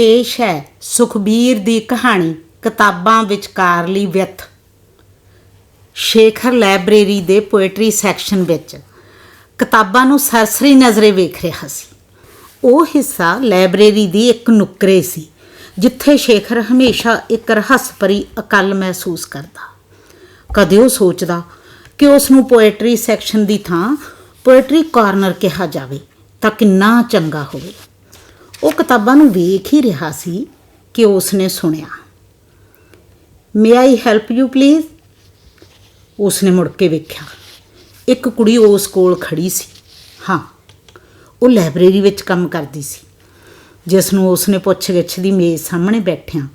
ਪੇਸ਼ ਹੈ ਸੁਖਬੀਰ ਦੀ ਕਹਾਣੀ ਕਿਤਾਬਾਂ ਵਿਚਕਾਰਲੀ ਵਿਅਥ ਸ਼ੇਖਰ ਲਾਇਬ੍ਰੇਰੀ ਦੇ ਪੋਇਟਰੀ ਸੈਕਸ਼ਨ ਵਿੱਚ ਕਿਤਾਬਾਂ ਨੂੰ ਸਰਸਰੀ ਨਜ਼ਰੇ ਵੇਖ ਰਿਹਾ ਸੀ। ਉਹ ਹਿੱਸਾ ਲਾਇਬ੍ਰੇਰੀ ਦੀ ਇੱਕ ਨੁੱਕਰੇ ਸੀ, ਜਿੱਥੇ ਸ਼ੇਖਰ ਹਮੇਸ਼ਾ ਇੱਕ ਰਹੱਸ ਭਰੀ ਅਕਲ ਮਹਿਸੂਸ ਕਰਦਾ। ਕਦੇ ਉਹ ਸੋਚਦਾ ਕਿ ਉਸ ਨੂੰ ਪੋਇਟਰੀ ਸੈਕਸ਼ਨ ਦੀ ਥਾਂ ਪੋਇਟਰੀ ਕਾਰਨਰ ਕਿਹਾ ਜਾਵੇ ਤਾਂ ਕਿੰਨਾ ਚੰਗਾ ਹੋਵੇ। ਉਹ ਕਿਤਾਬਾਂ ਨੂੰ ਵੇਖ ਹੀ ਰਿਹਾ ਸੀ ਕਿ ਉਸ ਨੇ ਸੁਣਿਆ। May I help you please ਉਸ ਨੇ ਮੁੜ ਕੇ ਵੇਖਿਆ। ਇੱਕ ਕੁੜੀ ਉਸ ਕੋਲ ਖੜੀ ਸੀ। ਹਾਂ, ਉਹ ਲਾਇਬ੍ਰੇਰੀ ਵਿੱਚ ਕੰਮ ਕਰਦੀ ਸੀ। ਜਿਸ ਨੂੰ ਉਸ ਨੇ ਪੁੱਛ-ਗਿੱਛ ਦੀ ਮੇਜ਼ ਸਾਹਮਣੇ ਬੈਠਿਆਂ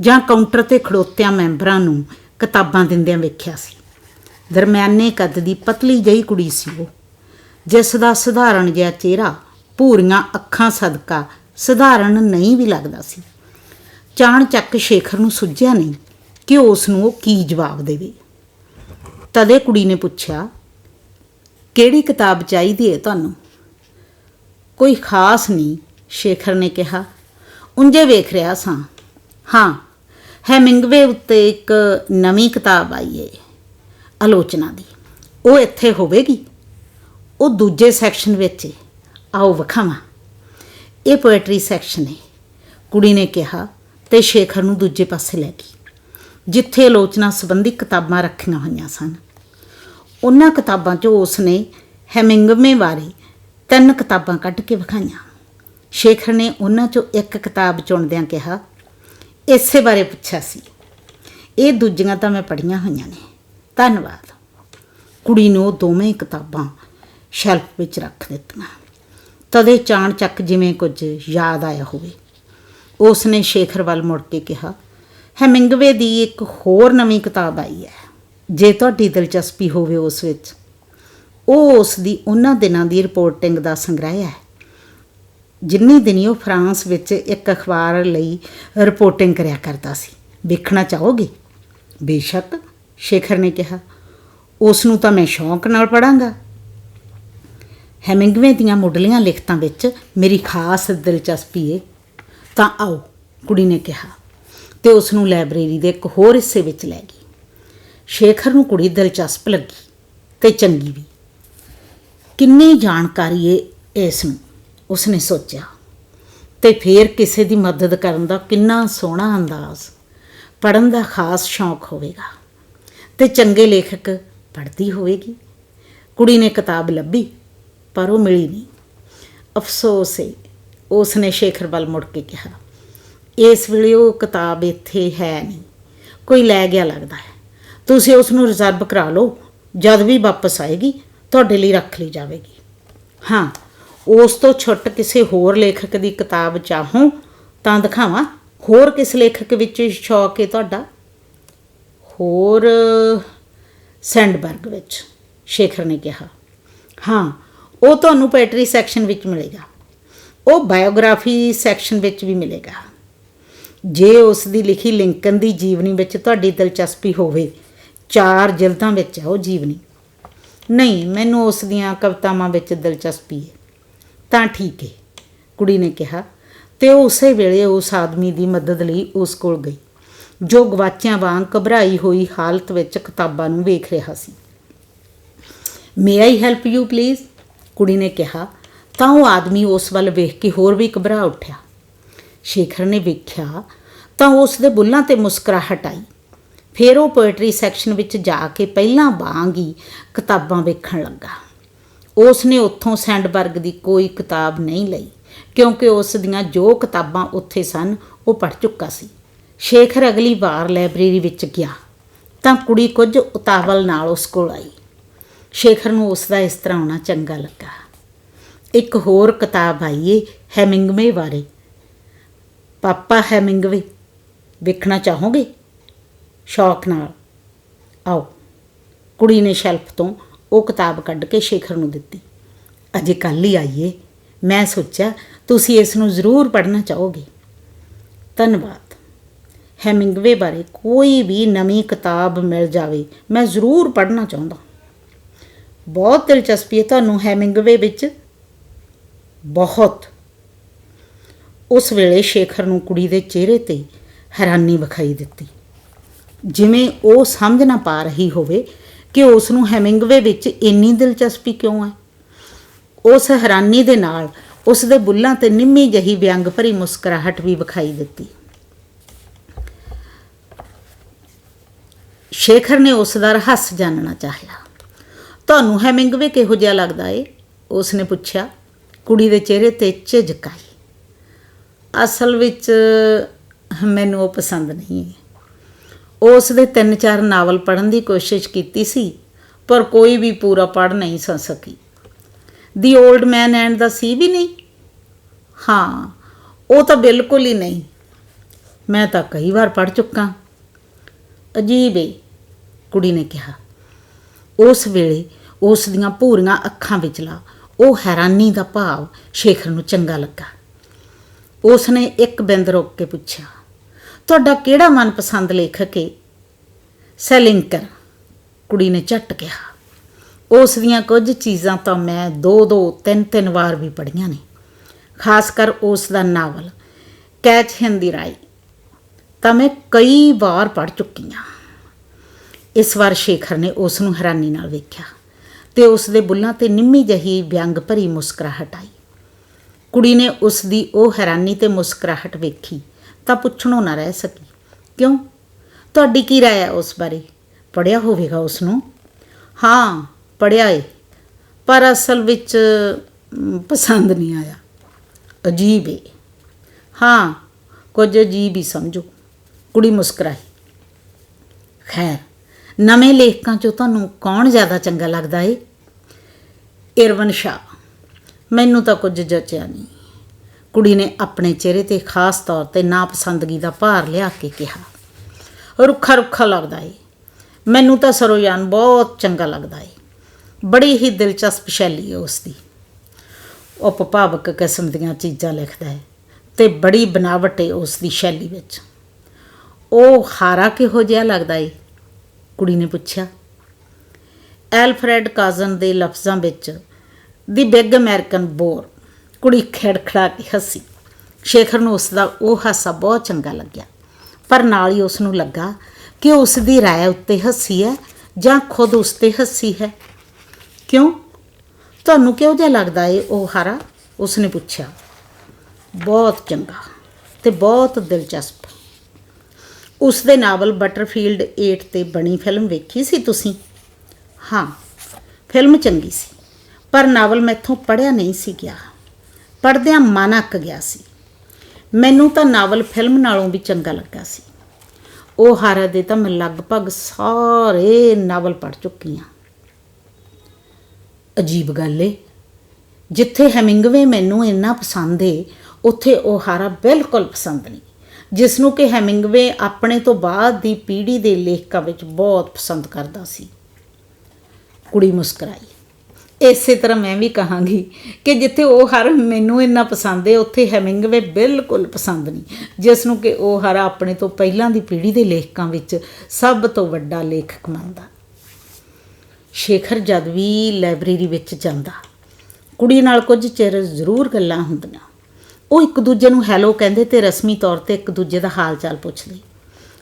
ਜਾਂ ਕਾਊਂਟਰ ਤੇ ਖੜੋਤਿਆਂ ਮੈਂਬਰਾਂ ਨੂੰ ਕਿਤਾਬਾਂ ਦਿੰਦਿਆਂ ਵੇਖਿਆ ਸੀ। ਦਰਮਿਆਨੇ ਕੱਦ ਦੀ ਪਤਲੀ ਜਿਹੀ ਕੁੜੀ ਸੀ ਉਹ, ਜਿਸ ਦਾ ਸਧਾਰਨ ਜਿਹਾ ਚਿਹਰਾ ਭੂਰੀਆਂ ਅੱਖਾਂ ਸਦਕਾ ਸਧਾਰਨ ਨਹੀਂ ਵੀ ਲੱਗਦਾ ਸੀ। ਚਾਣ ਚੱਕ ਸ਼ੇਖਰ ਨੂੰ ਸੁੱਝਿਆ ਨਹੀਂ ਕਿ ਉਸ ਨੂੰ ਉਹ ਕੀ ਜਵਾਬ ਦੇਵੇ। ਤਦੇ ਕੁੜੀ ਨੇ ਪੁੱਛਿਆ, ਕਿਹੜੀ ਕਿਤਾਬ ਚਾਹੀਦੀ ਹੈ ਤੁਹਾਨੂੰ? ਕੋਈ ਖਾਸ ਨਹੀਂ, ਸ਼ੇਖਰ ਨੇ ਕਿਹਾ। ਉਂਝੇ ਵੇਖ ਰਿਹਾ ਸਾਂ। ਹਾਂ, ਹੈਮਿੰਗਵੇ ਉੱਤੇ ਇੱਕ ਨਵੀਂ ਕਿਤਾਬ ਆਈ ਏ, ਆਲੋਚਨਾ ਦੀ। ਉਹ ਇੱਥੇ ਹੋਵੇਗੀ? ਉਹ ਦੂਜੇ ਸੈਕਸ਼ਨ ਵਿੱਚ ਹੈ ਆਓ ਵਖਾਵਾਂ। ਇਹ ਪੋਇਟਰੀ ਸੈਕਸ਼ਨ ਹੈ। ਕੁੜੀ ਨੇ ਕਿਹਾ ਤੇ ਸ਼ੇਖਰ ਨੂੰ ਦੂਜੇ ਪਾਸੇ ਲੈ ਗਈ, ਜਿੱਥੇ ਆਲੋਚਨਾ ਸੰਬੰਧੀ ਕਿਤਾਬਾਂ ਰੱਖੀਆਂ ਹੋਈਆਂ ਸਨ। ਉਹਨਾਂ ਕਿਤਾਬਾਂ 'ਚੋਂ ਉਸ ਨੇ ਹੈਮਿੰਗਵੇ ਬਾਰੇ ਤਿੰਨ ਕਿਤਾਬਾਂ ਕੱਢ ਕੇ ਵਿਖਾਈਆਂ। ਸ਼ੇਖਰ ਨੇ ਉਹਨਾਂ 'ਚੋਂ ਇੱਕ ਕਿਤਾਬ ਚੁਣਦਿਆਂ ਕਿਹਾ, ਇਸੇ ਬਾਰੇ ਪੁੱਛਿਆ ਸੀ। ਇਹ ਦੂਜੀਆਂ ਤਾਂ ਮੈਂ ਪੜ੍ਹੀਆਂ ਹੋਈਆਂ ਨੇ। ਧੰਨਵਾਦ। ਕੁੜੀ ਨੂੰ ਦੋਵੇਂ ਕਿਤਾਬਾਂ ਸ਼ੈਲਫ ਵਿੱਚ ਰੱਖ ਦਿੱਤੀਆਂ। ਤਦੇ ਚਾਣ ਚੱਕ ਜਿਵੇਂ ਕੁਝ ਯਾਦ ਆਇਆ ਹੋਵੇ। ਉਸ ਨੇ ਸ਼ੇਖਰ ਵੱਲ ਮੁੜ ਕੇ ਕਿਹਾ ਹੈਮਿੰਗਵੇ ਦੀ ਇੱਕ ਹੋਰ ਨਵੀਂ ਕਿਤਾਬ ਆਈ ਹੈ। ਜੇ ਤੁਹਾਡੀ ਦਿਲਚਸਪੀ ਹੋਵੇ ਉਸ ਵਿੱਚ, ਉਹ ਉਸ ਦੀ ਉਹਨਾਂ ਦਿਨਾਂ ਦੀ ਰਿਪੋਰਟਿੰਗ ਦਾ ਸੰਗ੍ਰਹਿ ਹੈ, ਜਿੰਨੀ ਦਿਨੀ ਉਹ ਫਰਾਂਸ ਵਿੱਚ ਇੱਕ ਅਖਬਾਰ ਲਈ ਰਿਪੋਰਟਿੰਗ ਕਰਿਆ ਕਰਦਾ ਸੀ। ਵੇਖਣਾ ਚਾਹੋਗੇ? ਬੇਸ਼ੱਕ, ਸ਼ੇਖਰ ਨੇ ਕਿਹਾ। ਉਸ ਨੂੰ ਤਾਂ ਮੈਂ ਸ਼ੌਂਕ ਨਾਲ ਪੜਾਂਗਾ ਹੈਮਿੰਗਵੇ ਦੀਆਂ ਮੁੱਢਲੀਆਂ ਲਿਖਤਾਂ ਵਿੱਚ ਮੇਰੀ ਖਾਸ ਦਿਲਚਸਪੀ ਏ। ਤਾਂ ਆਓ, ਕੁੜੀ ਨੇ ਕਿਹਾ ਤੇ ਉਸ ਨੂੰ ਲਾਇਬ੍ਰੇਰੀ ਦੇ ਇੱਕ ਹੋਰ ਹਿੱਸੇ ਵਿੱਚ ਲੈ ਗਈ। ਸ਼ੇਖਰ ਨੂੰ ਕੁੜੀ ਦਿਲਚਸਪ ਲੱਗੀ ਤੇ ਚੰਗੀ ਵੀ। ਕਿੰਨੀ ਜਾਣਕਾਰੀ ਏ ਇਸ ਨੂੰ, ਉਸਨੇ ਸੋਚਿਆ। ਤੇ ਫੇਰ ਕਿਸੇ ਦੀ ਮਦਦ ਕਰਨ ਦਾ ਕਿੰਨਾ ਸੋਹਣਾ ਅੰਦਾਜ਼ ਪੜਨ ਦਾ ਖਾਸ ਸ਼ੌਂਕ ਹੋਵੇਗਾ। ਤੇ ਚੰਗੇ ਲੇਖਕ ਪੜ੍ਹਦੀ ਹੋਵੇਗੀ। ਕੁੜੀ ਨੇ ਕਿਤਾਬ ਲੱਭੀ ਪਰ ਉਹ ਮਿਲੀ ਨਹੀਂ। ਅਫਸੋਸ ਹੈ ਉਸਨੇ ਸ਼ੇਖਰ ਵੱਲ ਮੁੜ ਕੇ ਕਿਹਾ, ਇਸ ਵੇਲੇ ਉਹ ਕਿਤਾਬ ਇੱਥੇ ਹੈ ਨਹੀਂ, ਕੋਈ ਲੈ ਗਿਆ ਲੱਗਦਾ ਹੈ। ਤੁਸੀਂ ਉਸ ਨੂੰ ਰਿਜ਼ਰਵ ਕਰਾ ਲਓ, ਜਦ ਵੀ ਵਾਪਸ ਆਏਗੀ, ਤੁਹਾਡੇ ਲਈ ਰੱਖ ਲਈ ਜਾਵੇਗੀ। ਹਾਂ, ਉਸ ਤੋਂ ਛੁੱਟ ਕਿਸੇ ਹੋਰ ਲੇਖਕ ਦੀ ਕਿਤਾਬ ਚਾਹੋ, ਤਾਂ ਦਿਖਾਵਾਂ, ਹੋਰ ਕਿਸ ਲੇਖਕ ਵਿੱਚ ਸ਼ੌਕ ਹੈ ਤੁਹਾਡਾ? ਹੋਰ ਸੈਂਡਬਰਗ ਵਿੱਚ, ਸ਼ੇਖਰ ਨੇ ਕਿਹਾ। ਹਾਂ ਉਹ ਤੁਹਾਨੂੰ ਪੈਟਰੀ ਸੈਕਸ਼ਨ ਵਿੱਚ ਮਿਲੇਗਾ। ਉਹ ਬਾਇਓਗ੍ਰਾਫੀ ਸੈਕਸ਼ਨ ਵਿੱਚ ਵੀ ਮਿਲੇਗਾ। ਜੇ ਉਸ ਦੀ ਲਿਖੀ ਲਿੰਕਨ ਦੀ ਜੀਵਨੀ ਵਿੱਚ ਤੁਹਾਡੀ ਦਿਲਚਸਪੀ ਹੋਵੇ, ਚਾਰ ਜਿਲਦਾਂ ਵਿੱਚ ਹੈ ਉਹ ਜੀਵਨੀ। ਨਹੀਂ, ਮੈਨੂੰ ਉਸ ਦੀਆਂ ਕਵਿਤਾਵਾਂ ਵਿੱਚ ਦਿਲਚਸਪੀ ਹੈ। ਤਾਂ ਠੀਕ ਹੈ, ਕੁੜੀ ਨੇ ਕਿਹਾ, ਤੇ ਉਹ ਉਸੇ ਵੇਲੇ ਉਸ ਆਦਮੀ ਦੀ ਮਦਦ ਲਈ ਉਸ ਕੋਲ ਗਈ, ਜੋ ਗਵਾਚਿਆਂ ਵਾਂਗ ਘਬਰਾਈ ਹੋਈ ਹਾਲਤ ਵਿੱਚ ਕਿਤਾਬਾਂ ਨੂੰ ਵੇਖ ਰਿਹਾ ਸੀ। May I help you please ਕੁੜੀ ਨੇ ਕਿਹਾ, ਤਾਂ ਉਹ ਆਦਮੀ ਉਸ ਵੱਲ ਵੇਖ ਕੇ ਹੋਰ ਵੀ ਘਬਰਾ ਉੱਠਿਆ। ਸ਼ੇਖਰ ਨੇ ਵੇਖਿਆ ਤਾਂ ਉਸ ਦੇ ਬੁੱਲਾਂ ਤੇ ਮੁਸਕਰਾਹਟ ਆਈ। ਫਿਰ ਉਹ ਪੋਇਟਰੀ ਸੈਕਸ਼ਨ ਵਿੱਚ ਜਾ ਕੇ ਪਹਿਲਾਂ ਵਾਂਗ ਹੀ ਕਿਤਾਬਾਂ ਵੇਖਣ ਲੱਗਾ। ਉਸ ਨੇ ਉੱਥੋਂ ਸੈਂਡਬਰਗ ਦੀ ਕੋਈ ਕਿਤਾਬ ਨਹੀਂ ਲਈ, ਕਿਉਂਕਿ ਉਸ ਦੀਆਂ ਜੋ ਕਿਤਾਬਾਂ ਉੱਥੇ ਸਨ, ਉਹ ਪੜ੍ਹ ਚੁੱਕਾ ਸੀ। ਸ਼ੇਖਰ ਅਗਲੀ ਵਾਰ ਲਾਇਬ੍ਰੇਰੀ ਵਿੱਚ ਗਿਆ ਤਾਂ ਕੁੜੀ ਕੁਝ ਉਤਾਵਲ ਨਾਲ ਉਸ ਕੋਲ ਆਈ। ਸ਼ੇਖਰ ਨੂੰ ਉਸ ਦਾ ਇਸ ਤਰ੍ਹਾਂ ਆਉਣਾ ਚੰਗਾ ਲੱਗਾ। ਇੱਕ ਹੋਰ ਕਿਤਾਬ ਆਈ ਏ ਹੈਮਿੰਗਵੇ ਬਾਰੇ। ਪਾਪਾ ਹੈਮਿੰਗਵੇ, ਵੇਖਣਾ ਚਾਹੋਗੇ? ਸ਼ੌਕ ਨਾਲ। ਆਓ, ਕੁੜੀ ਨੇ ਸ਼ੈਲਫ ਤੋਂ ਉਹ ਕਿਤਾਬ ਕੱਢ ਕੇ ਸ਼ੇਖਰ ਨੂੰ ਦਿੱਤੀ। ਅਜੇ ਕੱਲ ਹੀ ਆਈਏ ਮੈਂ ਸੋਚਿਆ, ਤੁਸੀਂ ਇਸ ਨੂੰ ਜ਼ਰੂਰ ਪੜ੍ਹਨਾ ਚਾਹੋਗੇ। ਧੰਨਵਾਦ। ਹੈਮਿੰਗਵੇ ਬਾਰੇ ਕੋਈ ਵੀ ਨਵੀਂ ਕਿਤਾਬ ਮਿਲ ਜਾਵੇ, ਮੈਂ ਜ਼ਰੂਰ ਪੜ੍ਹਨਾ ਚਾਹੁੰਦਾ। ਬਹੁਤ ਦਿਲਚਸਪੀ ਹੈ ਤੁਹਾਨੂੰ ਹੈਮਿੰਗਵੇ ਵਿੱਚ। ਬਹੁਤ। ਉਸ ਵੇਲੇ ਸ਼ੇਖਰ ਨੂੰ ਕੁੜੀ ਦੇ ਚਿਹਰੇ ਤੇ ਹੈਰਾਨੀ ਵਿਖਾਈ ਦਿੱਤੀ। ਜਿਵੇਂ ਉਹ ਸਮਝ ਨਾ ਪਾ ਰਹੀ ਹੋਵੇ ਕਿ ਉਸ ਨੂੰ ਹੈਮਿੰਗਵੇ ਵਿੱਚ ਇੰਨੀ ਦਿਲਚਸਪੀ ਕਿਉਂ ਹੈ। ਉਸ ਹੈਰਾਨੀ ਦੇ ਨਾਲ ਉਸ ਦੇ ਬੁੱਲਾਂ ਤੇ ਨਿੰਮੀ ਜਹੀ ਵਿਅੰਗ ਭਰੀ ਮੁਸਕਰਾਹਟ ਵੀ ਵਿਖਾਈ ਦਿੱਤੀ। ਸ਼ੇਖਰ ਨੇ ਉਸ ਦਾ ਰਹੱਸ ਜਾਣਨਾ ਚਾਹਿਆ। ਤੁਹਾਨੂੰ ਹੈਮਿੰਗਵੇ ਕਿਹੋ ਜਿਹਾ ਲੱਗਦਾ ਏ? ਉਸ ਨੇ ਪੁੱਛਿਆ, ਕੁੜੀ ਦੇ ਚਿਹਰੇ ਤੇ ਝਿਜਕ ਆਈ ਅਸਲ ਵਿੱਚ ਮੈਨੂੰ ਉਹ ਪਸੰਦ ਨਹੀਂ ਹੈ ਉਸ ਦੇ ਤਿੰਨ ਚਾਰ ਨਾਵਲ ਪੜ੍ਹਨ ਦੀ ਕੋਸ਼ਿਸ਼ ਕੀਤੀ ਸੀ, ਪਰ ਕੋਈ ਵੀ ਪੂਰਾ ਪੜ੍ਹ ਨਹੀਂ ਸਕੀ। ਦੀ 올ਡ ਮੈਨ ਐਂਡ ਦਾ ਸੀ ਵੀ ਨਹੀਂ? ਹਾਂ, ਉਹ ਤਾਂ ਬਿਲਕੁਲ ਹੀ ਨਹੀਂ। ਮੈਂ ਤਾਂ ਕਈ ਵਾਰ ਪੜ੍ਹ ਚੁੱਕਾ। ਅਜੀਬ ਏ, ਕੁੜੀ ਨੇ ਕਿਹਾ। ਉਸ ਵੇਲੇ ਉਸ ਦੀਆਂ ਭੂਰੀਆਂ ਅੱਖਾਂ ਵਿਚਲਾ ਉਹ ਹੈਰਾਨੀ ਦਾ ਭਾਵ ਸ਼ੇਖਰ ਨੂੰ ਚੰਗਾ ਲੱਗਾ। ਉਸ ਨੇ ਇੱਕ ਬਿੰਦ ਰੋਕ ਕੇ ਪੁੱਛਿਆ, ਤੁਹਾਡਾ ਕਿਹੜਾ ਮਨਪਸੰਦ ਲੇਖਕ ਹੈ ਸੈਲਿੰਕਰ, ਕੁੜੀ ਨੇ ਝੱਟ ਕਿਹਾ। ਉਸ ਦੀਆਂ ਕੁਝ ਚੀਜ਼ਾਂ ਤਾਂ ਮੈਂ ਦੋ ਦੋ, ਤਿੰਨ ਤਿੰਨ ਵਾਰ ਵੀ ਪੜ੍ਹੀਆਂ ਨੇ, ਖਾਸ ਕਰ ਉਸ ਦਾ ਨਾਵਲ ਕੈਚ ਹਿੰਦੀ ਰਾਈ। ਤਾਂ ਮੈਂ ਕਈ ਵਾਰ ਪੜ੍ਹ ਚੁੱਕੀ ਹਾਂ। ਇਸ ਵਾਰ ਸ਼ੇਖਰ ਨੇ ਉਸ ਨੂੰ ਹੈਰਾਨੀ ਨਾਲ ਵੇਖਿਆ ਤੇ ਉਸ ਦੇ ਬੁੱਲਾਂ ਤੇ ਨਿੰਮੀ ਜਹੀ ਵਿਅੰਗ ਭਰੀ ਮੁਸਕਰਾਹਟ ਆਈ। ਕੁੜੀ ਨੇ ਉਸ ਦੀ ਉਹ ਹੈਰਾਨੀ ਤੇ ਮੁਸਕਰਾਹਟ ਵੇਖੀ ਤਾਂ ਪੁੱਛਣੋਂ ਨਾ ਰਹਿ ਸਕੀ, ਕਿਉਂ? ਤੁਹਾਡੀ ਕੀ ਰਾਏ ਹੈ ਉਸ ਬਾਰੇ? ਪੜਿਆ ਹੋਵੇਗਾ ਉਸ ਨੂੰ ਹਾਂ ਪੜਿਆ ਏ, ਪਰ ਅਸਲ ਵਿੱਚ ਪਸੰਦ ਨਹੀਂ ਆਇਆ। ਅਜੀਬ ਏ। ਹਾਂ, ਕੁਝ ਅਜੀਬ ਹੀ ਸਮਝੋ। ਕੁੜੀ ਮੁਸਕਰਾਈ। ਖੈਰ ਨਵੇਂ ਲੇਖਕਾਂ ਚੋਂ ਤੁਹਾਨੂੰ ਕੌਣ ਜ਼ਿਆਦਾ ਚੰਗਾ ਲੱਗਦਾ ਏ? ਇਰਵਨ ਸ਼ਾ ਮੈਨੂੰ ਤਾਂ ਕੁਝ ਜਚਿਆ ਨਹੀਂ। ਕੁੜੀ ਨੇ ਆਪਣੇ ਚਿਹਰੇ ਤੇ ਖਾਸ ਤੌਰ ਤੇ ਨਾਪਸੰਦਗੀ ਦਾ ਭਾਰ ਲਿਆ ਕੇ ਕਿਹਾ, ਰੁੱਖਾ ਰੁੱਖਾ ਲੱਗਦਾ ਏ। ਮੈਨੂੰ ਤਾਂ ਸਰੋਯਾਨ ਬਹੁਤ ਚੰਗਾ ਲੱਗਦਾ ਏ। ਬੜੀ ਹੀ ਦਿਲਚਸਪ ਸ਼ੈਲੀ ਹੈ ਉਸ ਦੀ। ਉਹ ਕਿਸਮ ਦੀਆਂ ਚੀਜ਼ਾਂ ਲਿਖਦਾ ਹੈ ਤੇ ਬੜੀ ਬਨਾਵਟ ਹੈ ਉਸ ਦੀ ਸ਼ੈਲੀ ਵਿੱਚ। ਉਹ ਹਾਰਾ ਕਿਹੋ ਜਿਹਾ ਲੱਗਦਾ ਏ? ਕੁੜੀ ਨੇ ਪੁੱਛਿਆ, ਐਲਫਰੈਡ ਕਾਜ਼ਨ ਦੇ ਲਫ਼ਜ਼ਾਂ ਵਿੱਚ, ਦੀ ਬਿਗ ਅਮਰੀਕਨ ਬੋਰ, ਕੁੜੀ ਖੜਖੜਾ ਕੇ ਹੱਸੀ। ਸ਼ੇਖਰ ਨੂੰ ਉਸ ਦਾ ਉਹ ਹਾਸਾ ਬਹੁਤ ਚੰਗਾ ਲੱਗਿਆ, ਪਰ ਨਾਲ ਹੀ ਉਸ ਨੂੰ ਲੱਗਾ ਕਿ ਉਸ ਦੀ ਰਾਏ ਉੱਤੇ ਹੱਸੀ ਹੈ ਜਾਂ ਖੁਦ ਉਸ ਤੇ ਹੱਸੀ ਹੈ। ਕਿਉਂ? ਤੁਹਾਨੂੰ ਕਿਉਂ ਜਿਹਾ ਲੱਗਦਾ ਏ ਉਹ ਹਾਰਾ? ਉਸ ਨੇ ਪੁੱਛਿਆ। ਬਹੁਤ ਚੰਗਾ ਤੇ ਬਹੁਤ ਦਿਲਚਸਪ ਉਸ ਦੇ ਨਾਵਲ ਬਟਰਫੀਲਡ 8 ਤੇ ਬਣੀ ਫਿਲਮ ਵੇਖੀ ਸੀ ਤੁਸੀਂ? ਹਾਂ ਫਿਲਮ ਚੰਗੀ ਸੀ, ਪਰ ਨਾਵਲ ਮੈਥੋਂ ਪੜਿਆ ਨਹੀਂ ਸੀ ਗਿਆ। ਪੜਦਿਆਂ ਮਨ ਅੱਕ ਗਿਆ ਸੀ। ਮੈਨੂੰ ਤਾਂ ਨਾਵਲ ਫਿਲਮ ਨਾਲੋਂ ਵੀ ਚੰਗਾ ਲੱਗਾ ਸੀ। ਉਹ ਹਾਰਾ ਦੇ ਤਾਂ ਮੈਂ ਲਗਭਗ ਸਾਰੇ ਨਾਵਲ ਪੜ ਚੁੱਕੀ ਹਾਂ। ਅਜੀਬ ਗੱਲ ਏ, ਜਿੱਥੇ ਹੈਮਿੰਗਵੇ ਮੈਨੂੰ ਇੰਨਾ ਪਸੰਦ ਏ, ਉੱਥੇ ਉਹ ਹਾਰਾ ਬਿਲਕੁਲ ਪਸੰਦ ਨਹੀਂ। ਜਿਸ ਨੂੰ ਕਿ ਹੈਮਿੰਗਵੇ ਆਪਣੇ ਤੋਂ ਬਾਅਦ ਦੀ ਪੀੜ੍ਹੀ ਦੇ ਲੇਖਕਾਂ ਵਿੱਚ ਬਹੁਤ ਪਸੰਦ ਕਰਦਾ ਸੀ। ਕੁੜੀ ਮੁਸਕਰਾਈ। ਇਸੇ ਤਰ੍ਹਾਂ ਮੈਂ ਵੀ ਕਹਾਂਗੀ ਕਿ ਜਿੱਥੇ ਉਹ ਹਰ ਮੈਨੂੰ ਇੰਨਾ ਪਸੰਦ ਹੈ ਉੱਥੇ ਹੈਮਿੰਗਵੇ ਬਿਲਕੁਲ ਪਸੰਦ ਨਹੀਂ। ਜਿਸ ਨੂੰ ਕਿ ਉਹ ਹਰ ਆਪਣੇ ਤੋਂ ਪਹਿਲਾਂ ਦੀ ਪੀੜ੍ਹੀ ਦੇ ਲੇਖਕਾਂ ਵਿੱਚ ਸਭ ਤੋਂ ਵੱਡਾ ਲੇਖਕ ਮੰਨਦਾ। ਸ਼ੇਖਰ ਜਦ ਵੀ ਲਾਇਬ੍ਰੇਰੀ ਵਿੱਚ ਜਾਂਦਾ, ਕੁੜੀ ਨਾਲ ਕੁਝ ਚਿਰ ਜ਼ਰੂਰ ਗੱਲਾਂ ਹੁੰਦੀਆਂ। ਉਹ ਇੱਕ ਦੂਜੇ ਨੂੰ ਹੈਲੋ ਕਹਿੰਦੇ ਤੇ ਰਸਮੀ ਤੌਰ ਤੇ ਇੱਕ ਦੂਜੇ ਦਾ ਹਾਲ ਚਾਲ ਪੁੱਛਦੇ।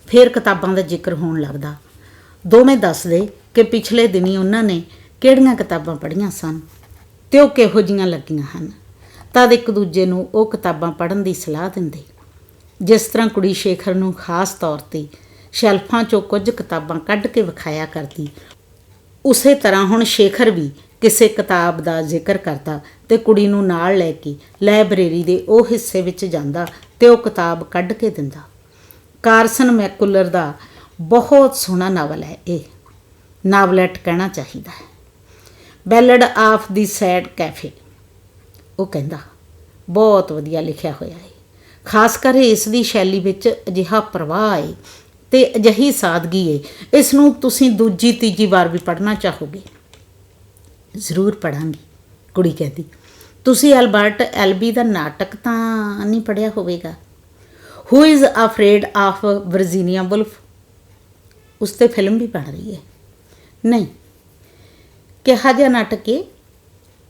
ਫਿਰ ਕਿਤਾਬਾਂ ਦਾ ਜ਼ਿਕਰ ਹੋਣ ਲੱਗਦਾ। ਦੋਵੇਂ ਦੱਸਦੇ ਕਿ ਪਿਛਲੇ ਦਿਨੀ ਉਹਨਾਂ ਨੇ ਕਿਹੜੀਆਂ ਕਿਤਾਬਾਂ ਪੜ੍ਹੀਆਂ ਸਨ ਤੇ ਉਹ ਕਿਹੋ ਜੀਆਂ ਲੱਗੀਆਂ ਹਨ। ਤਦ ਇੱਕ ਦੂਜੇ ਨੂੰ ਉਹ ਕਿਤਾਬਾਂ ਪੜ੍ਹਨ ਦੀ ਸਲਾਹ ਦਿੰਦੇ। ਜਿਸ ਤਰ੍ਹਾਂ ਕੁੜੀ ਸ਼ੇਖਰ ਨੂੰ ਖਾਸ ਤੌਰ ਤੇ ਸ਼ੈਲਫਾਂ 'ਚੋਂ ਕੁਝ ਕਿਤਾਬਾਂ ਕੱਢ ਕੇ ਵਿਖਾਇਆ ਕਰਦੀ, ਉਸੇ ਤਰ੍ਹਾਂ ਹੁਣ ਸ਼ੇਖਰ ਵੀ ਕਿਸੇ ਕਿਤਾਬ ਦਾ ਜ਼ਿਕਰ ਕਰਦਾ ਤੇ ਕੁੜੀ ਨੂੰ ਨਾਲ ਲੈ ਕੇ ਲਾਇਬ੍ਰੇਰੀ ਦੇ ਉਹ ਹਿੱਸੇ ਵਿੱਚ ਜਾਂਦਾ ਤੇ ਉਹ ਕਿਤਾਬ ਕੱਢ ਕੇ ਦਿੰਦਾ। ਕਾਰਸਨ ਮੈਕੂਲਰ ਦਾ ਬਹੁਤ ਸੋਹਣਾ ਨਾਵਲ ਹੈ ਇਹ। ਨਾਵਲੈਟ ਕਹਿਣਾ ਚਾਹੀਦਾ ਹੈ। Ballad of the sad cafe. ਉਹ ਕਹਿੰਦਾ, ਬਹੁਤ ਵਧੀਆ ਲਿਖਿਆ ਹੋਇਆ ਹੈ ਖਾਸ ਕਰ ਇਸ ਦੀ ਸ਼ੈਲੀ ਵਿੱਚ ਅਜਿਹਾ ਪ੍ਰਵਾਹ ਹੈ ਤੇ ਅਜਿਹੀ ਸਾਦਗੀ ਹੈ ਇਸ ਨੂੰ ਤੁਸੀਂ ਦੂਜੀ ਤੀਜੀ ਵਾਰ ਵੀ ਪੜ੍ਹਨਾ ਚਾਹੋਗੇ? ਜ਼ਰੂਰ ਪੜਾਂਗੀ ਕੁੜੀ ਕਹਿੰਦੀ। ਤੁਸੀਂ ਐਲਬਰਟ ਐਲਬੀ ਦਾ ਨਾਟਕ ਤਾਂ ਨਹੀਂ ਪੜਿਆ ਹੋਵੇਗਾ। Who is afraid of Virginia Woolf ਉਸ ਤੇ ਫਿਲਮ ਵੀ ਬਣ ਰਹੀ ਹੈ। ਨਹੀਂ, ਕਿਹਾ ਜਿਹਾ ਨਾਟਕ ਹੈ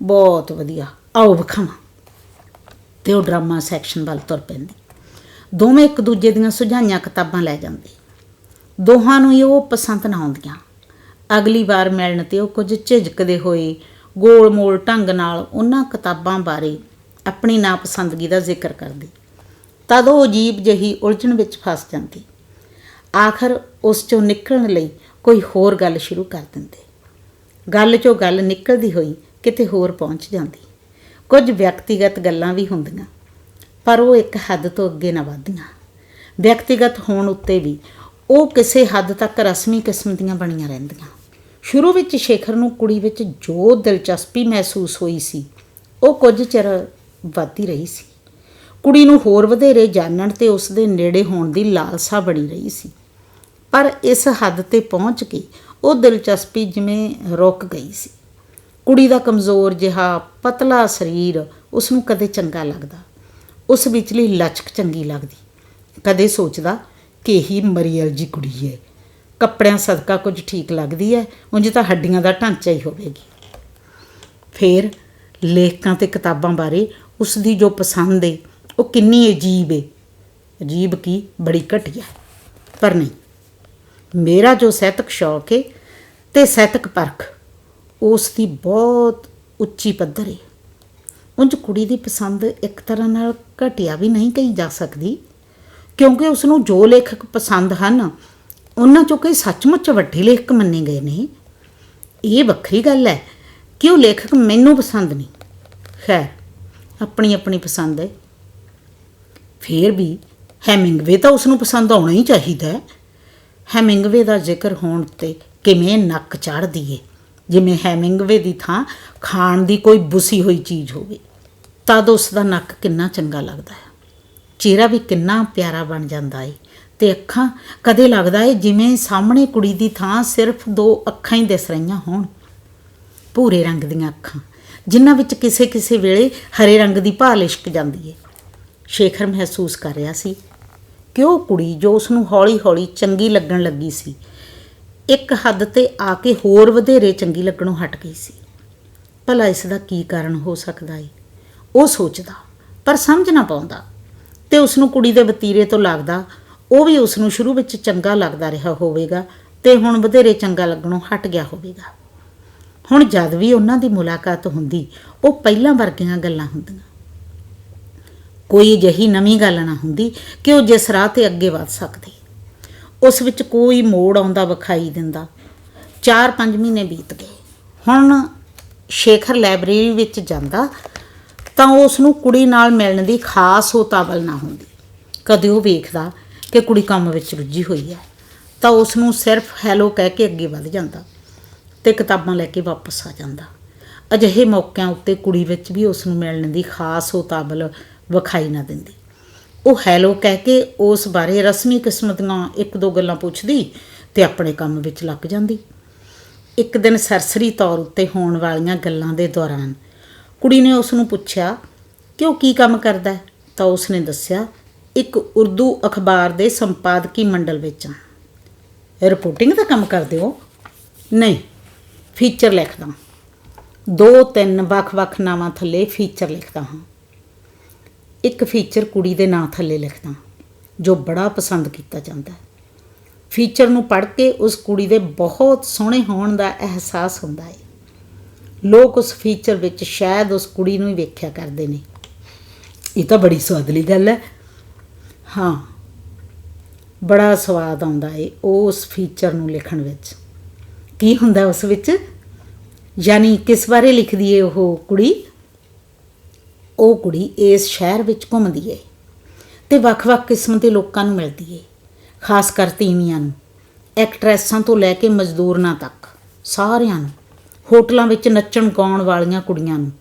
ਬਹੁਤ ਵਧੀਆ, ਆਓ ਵਿਖਾਵਾਂ। ਤੇ ਉਹ ਡਰਾਮਾ ਸੈਕਸ਼ਨ ਵੱਲ ਤੁਰ ਪੈਂਦੇ। ਦੋਵੇਂ ਇੱਕ ਦੂਜੇ ਦੀਆਂ ਸੁਝਾਈਆਂ ਕਿਤਾਬਾਂ ਲੈ ਜਾਂਦੇ। ਦੋਹਾਂ ਨੂੰ ਹੀ ਉਹ ਪਸੰਦ ਨਾ ਆਉਂਦੀਆਂ। ਅਗਲੀ ਵਾਰ ਮਿਲਣ ਤੇ ਉਹ ਕੁਝ ਝਿਜਕਦੇ ਹੋਏ ਗੋਲ-ਮੋਲ ਢੰਗ ਨਾਲ ਉਹਨਾਂ ਕਿਤਾਬਾਂ ਬਾਰੇ ਆਪਣੀ ਨਾਪਸੰਦਗੀ ਦਾ ਜ਼ਿਕਰ ਕਰਦੀ। ਤਦ ਉਹ ਅਜੀਬ ਜਿਹੀ ਉਲਝਣ ਵਿੱਚ ਫਸ ਜਾਂਦੀ। ਆਖਰ ਉਸ ਚੋਂ ਨਿਕਲਣ ਲਈ ਕੋਈ ਹੋਰ ਗੱਲ ਸ਼ੁਰੂ ਕਰ ਦਿੰਦੇ। ਗੱਲ ਚੋਂ ਗੱਲ ਨਿਕਲਦੀ ਹੋਈ ਕਿਤੇ ਹੋਰ ਪਹੁੰਚ ਜਾਂਦੀ। ਕੁਝ ਵਿਅਕਤੀਗਤ ਗੱਲਾਂ ਵੀ ਹੁੰਦੀਆਂ, ਪਰ ਉਹ ਇੱਕ ਹੱਦ ਤੋਂ ਅੱਗੇ ਨਾ ਵਧਦੀਆਂ। ਵਿਅਕਤੀਗਤ ਹੋਣ ਉੱਤੇ ਵੀ ਉਹ ਕਿਸੇ ਹੱਦ ਤੱਕ ਰਸਮੀ ਕਿਸਮ ਦੀਆਂ ਬਣੀਆਂ ਰਹਿੰਦੀਆਂ। ਸ਼ੁਰੂ ਵਿੱਚ ਸ਼ੇਖਰ ਨੂੰ ਕੁੜੀ ਵਿੱਚ ਜੋ ਦਿਲਚਸਪੀ ਮਹਿਸੂਸ ਹੋਈ ਸੀ, ਉਹ ਕੁਝ ਚਿਰ ਵੱਧਦੀ ਰਹੀ ਸੀ। ਕੁੜੀ ਨੂੰ ਹੋਰ ਵਧੇਰੇ ਜਾਣਨ ਤੇ ਉਸ ਦੇ ਨੇੜੇ ਹੋਣ ਦੀ ਲਾਲਸਾ ਬਣੀ ਰਹੀ ਸੀ। ਪਰ ਇਸ ਹੱਦ ਤੇ ਪਹੁੰਚ ਕੇ ਉਹ ਦਿਲਚਸਪੀ ਜਿਵੇਂ ਰੁਕ ਗਈ ਸੀ। ਕੁੜੀ ਦਾ ਕਮਜ਼ੋਰ ਜਿਹਾ, ਪਤਲਾ ਸਰੀਰ ਉਸ ਨੂੰ ਕਦੇ ਚੰਗਾ ਲੱਗਦਾ, ਉਸ ਵਿਚਲੀ ਲਚਕ ਚੰਗੀ ਲੱਗਦੀ। ਕਦੇ ਸੋਚਦਾ ਕਿ ਹੀ ਮਰੀਅਲ ਜੀ ਕੁੜੀ ਹੈ ਕੱਪੜਿਆਂ ਸਦਕਾ ਕੁਝ ਠੀਕ ਲੱਗਦੀ ਹੈ ਉਂਝ ਤਾਂ ਹੱਡੀਆਂ ਦਾ ਢਾਂਚਾ ਹੀ ਹੋਵੇਗੀ। ਫਿਰ ਲੇਖਕਾਂ ਤੇ ਕਿਤਾਬਾਂ ਬਾਰੇ ਉਸ ਦੀ ਜੋ ਪਸੰਦ ਏ, ਉਹ ਕਿੰਨੀ ਅਜੀਬ ਏ। ਅਜੀਬ ਕੀ? ਬੜੀ ਘਟੀਆ। ਪਰ ਨਹੀਂ, ਮੇਰਾ ਜੋ ਸਾਹਿਤਕ ਸ਼ੌਕ ਏ ਤੇ ਸਾਹਿਤਕ ਪਰਖ ਉਸ ਦੀ ਬਹੁਤ ਉੱਚੀ ਪੱਧਰ ਏ। ਉਂਝ ਕੁੜੀ ਦੀ ਪਸੰਦ ਇੱਕ ਤਰ੍ਹਾਂ ਨਾਲ ਘਟੀਆ ਵੀ ਨਹੀਂ ਕਹੀ ਜਾ ਸਕਦੀ, ਕਿਉਂਕਿ ਉਸ ਨੂੰ ਜੋ ਲੇਖਕ ਪਸੰਦ ਹਨ ਉਹਨਾਂ ਚੋਂ ਕਈ ਸੱਚਮੁੱਚ ਵੱਡੇ ਲੇਖਕ ਮੰਨੇ ਗਏ ਨੇ। ਇਹ ਵੱਖਰੀ ਗੱਲ ਹੈ ਕਿ ਉਹ ਲੇਖਕ ਮੈਨੂੰ ਪਸੰਦ ਨਹੀਂ। ਖੈਰ, ਆਪਣੀ ਆਪਣੀ ਪਸੰਦ ਹੈ। ਫੇਰ ਵੀ ਹੈਮਿੰਗਵੇ ਤਾਂ ਉਸ ਨੂੰ ਪਸੰਦ ਆਉਣਾ ਹੀ ਚਾਹੀਦਾ ਹੈ। ਹੈਮਿੰਗਵੇ ਦਾ ਜ਼ਿਕਰ ਹੋਣ ਤੇ ਕਿਵੇਂ ਨੱਕ ਚੜ੍ਹਦੀ ਏ ਜਿਵੇਂ ਹੈਮਿੰਗਵੇ ਦੀ ਥਾਂ ਖਾਣ ਦੀ ਕੋਈ ਬੁਸੀ ਹੋਈ ਚੀਜ਼ ਹੋਵੇ, ਤਦ ਉਸ ਦਾ ਨੱਕ ਕਿੰਨਾ ਚੰਗਾ ਲੱਗਦਾ ਹੈ। ਚਿਹਰਾ ਵੀ ਕਿੰਨਾ ਪਿਆਰਾ ਬਣ ਜਾਂਦਾ ਏ। ਤੇ ਅੱਖਾਂ ਕਦੇ ਲੱਗਦਾ ਏ ਜਿਵੇਂ ਸਾਹਮਣੇ ਕੁੜੀ ਦੀ ਥਾਂ ਸਿਰਫ ਦੋ ਅੱਖਾਂ ਹੀ ਦਿਸ ਰਹੀਆਂ ਹੋਣ। ਭੂਰੇ ਰੰਗ ਦੀਆਂ ਅੱਖਾਂ, ਜਿਨ੍ਹਾਂ ਵਿੱਚ ਕਿਸੇ ਕਿਸੇ ਵੇਲੇ ਹਰੇ ਰੰਗ ਦੀ ਭਾਲ ਲਿਸ਼ਕ ਜਾਂਦੀ ਏ। ਸ਼ੇਖਰ ਮਹਿਸੂਸ ਕਰ ਰਿਹਾ ਸੀ ਕਿ ਉਹ ਕੁੜੀ ਜੋ ਉਸ ਨੂੰ ਹੌਲੀ-ਹੌਲੀ ਚੰਗੀ ਲੱਗਣ ਲੱਗੀ ਸੀ, ਇੱਕ ਹੱਦ ਤੇ ਆ ਕੇ ਹੋਰ ਵਧੇਰੇ ਚੰਗੀ ਲੱਗਣੋਂ ਹਟ ਗਈ ਸੀ। ਭਲਾ ਇਸ ਦਾ ਕੀ ਕਾਰਨ ਹੋ ਸਕਦਾ ਏ? ਉਹ ਸੋਚਦਾ, ਪਰ ਸਮਝ ਨਾ ਪਾਉਂਦਾ ਤੇ ਉਸ ਨੂੰ ਕੁੜੀ ਦੇ ਵਤੀਰੇ ਤੋਂ ਲੱਗਦਾ ਉਹ ਵੀ ਉਸ ਨੂੰ ਸ਼ੁਰੂ ਵਿੱਚ ਚੰਗਾ ਲੱਗਦਾ ਰਿਹਾ ਹੋਵੇਗਾ ਤੇ ਹੁਣ ਵਧੇਰੇ ਚੰਗਾ ਲੱਗਣੋਂ ਹਟ ਗਿਆ ਹੋਵੇਗਾ। ਹੁਣ ਜਦ ਵੀ ਉਹਨਾਂ ਦੀ ਮੁਲਾਕਾਤ ਹੁੰਦੀ, ਉਹ ਪਹਿਲਾਂ ਵਰਗੀਆਂ ਗੱਲਾਂ ਹੁੰਦੀਆਂ। ਕੋਈ ਅਜਿਹੀ ਨਵੀਂ ਗੱਲ ਨਾ ਹੁੰਦੀ ਕਿ ਉਹ ਜਿਸ ਰਾਹ ਤੇ ਅੱਗੇ ਵਧ ਸਕਦੀ। ਉਸ ਵਿੱਚ ਕੋਈ ਮੋੜ ਆਉਂਦਾ ਵਿਖਾਈ ਦਿੰਦਾ। 4-5 ਮਹੀਨੇ ਬੀਤ ਗਏ। ਹੁਣ ਸ਼ੇਖਰ ਲਾਇਬ੍ਰੇਰੀ ਵਿੱਚ ਜਾਂਦਾ ਤਾਂ ਉਸ ਨੂੰ ਕੁੜੀ ਨਾਲ ਮਿਲਣ ਦੀ ਖਾਸ ਉਤਾਵਲ ਨਾ ਹੁੰਦੀ। ਕਦੇ ਉਹ ਵੇਖਦਾ ਕਿ ਕੁੜੀ ਕੰਮ ਵਿੱਚ ਰੁੱਝੀ ਹੋਈ ਹੈ, ਤਾਂ ਉਸ ਨੂੰ ਸਿਰਫ ਹੈਲੋ ਕਹਿ ਕੇ ਅੱਗੇ ਵੱਧ ਜਾਂਦਾ ਤੇ ਕਿਤਾਬਾਂ ਲੈ ਕੇ ਵਾਪਸ ਆ ਜਾਂਦਾ। ਅਜਿਹੇ ਮੌਕਿਆਂ ਉੱਤੇ ਕੁੜੀ ਵਿੱਚ ਵੀ ਉਸ ਨੂੰ ਮਿਲਣ ਦੀ ਖਾਸ ਉਤਾਵਲ ਵਿਖਾਈ ਨਾ ਦਿੰਦੀ। ਉਹ ਹੈਲੋ ਕਹਿ ਕੇ ਉਸ ਬਾਰੇ ਰਸਮੀ ਕਿਸਮਤ ਦੀਆਂ ਇੱਕ ਦੋ ਗੱਲਾਂ ਪੁੱਛਦੀ ਤੇ ਆਪਣੇ ਕੰਮ ਵਿੱਚ ਲੱਗ ਜਾਂਦੀ। ਇੱਕ ਦਿਨ ਸਰਸਰੀ ਤੌਰ ਉੱਤੇ ਹੋਣ ਵਾਲੀਆਂ ਗੱਲਾਂ ਦੇ ਦੌਰਾਨ ਕੁੜੀ ਨੇ ਉਸ ਨੂੰ ਪੁੱਛਿਆ ਕਿ ਉਹ ਕੀ ਕੰਮ ਕਰਦਾ ਹੈ? ਤਾਂ ਉਸ ਨੇ ਦੱਸਿਆ ਇੱਕ ਉਰਦੂ ਅਖਬਾਰ ਦੇ ਸੰਪਾਦਕੀ ਮੰਡਲ ਵਿੱਚ। ਹਾਂ ਰਿਪੋਰਟਿੰਗ ਦਾ ਕੰਮ ਕਰਦੇ ਹੋ? ਨਹੀਂ ਫੀਚਰ ਲਿਖਦਾ ਦੋ ਤਿੰਨ ਵੱਖ-ਵੱਖ ਨਾਵਾਂ ਥੱਲੇ ਫੀਚਰ ਲਿਖਦਾ ਹਾਂ। ਇੱਕ ਫੀਚਰ ਕੁੜੀ ਦੇ ਨਾਂ ਥੱਲੇ ਲਿਖਦਾ ਜੋ ਬੜਾ ਪਸੰਦ ਕੀਤਾ ਜਾਂਦਾ ਹੈ। ਫੀਚਰ ਨੂੰ ਪੜ੍ਹ ਕੇ ਉਸ ਕੁੜੀ ਦੇ ਬਹੁਤ ਸੋਹਣੇ ਹੋਣ ਦਾ ਅਹਿਸਾਸ ਹੁੰਦਾ ਹੈ। ਲੋਕ ਉਸ ਫੀਚਰ ਵਿੱਚ ਸ਼ਾਇਦ ਉਸ ਕੁੜੀ ਨੂੰ ਹੀ ਵੇਖਿਆ ਕਰਦੇ ਨੇ। ਇਹ ਤਾਂ ਬੜੀ ਸਵਾਦਲੀ ਗੱਲ ਹੈ। ਹਾਂ। ਬੜਾ ਸਵਾਦ ਆਉਂਦਾ ਏ ਉਸ ਫੀਚਰ ਨੂੰ ਲਿਖਣ ਵਿੱਚ। ਕੀ ਹੁੰਦਾ ਉਸ ਵਿੱਚ? ਯਾਨੀ ਕਿਸ ਬਾਰੇ ਲਿਖਦੀ ਏ ਉਹ ਕੁੜੀ? ਉਹ ਕੁੜੀ ਇਸ ਸ਼ਹਿਰ ਵਿੱਚ ਘੁੰਮਦੀ ਏ ਤੇ ਵੱਖ-ਵੱਖ ਕਿਸਮ ਦੇ ਲੋਕਾਂ ਨੂੰ ਮਿਲਦੀ ਏ, ਖਾਸ ਕਰ ਤੀਵੀਆਂ ਨੂੰ ਐਕਟਰੈਸਾਂ ਤੋਂ ਲੈ ਕੇ ਮਜ਼ਦੂਰਨਾਂ ਤੱਕ, ਸਾਰਿਆਂ ਨੂੰ। ਹੋਟਲਾਂ ਵਿੱਚ ਨੱਚਣ ਗਾਉਣ ਵਾਲੀਆਂ ਕੁੜੀਆਂ ਨੂੰ।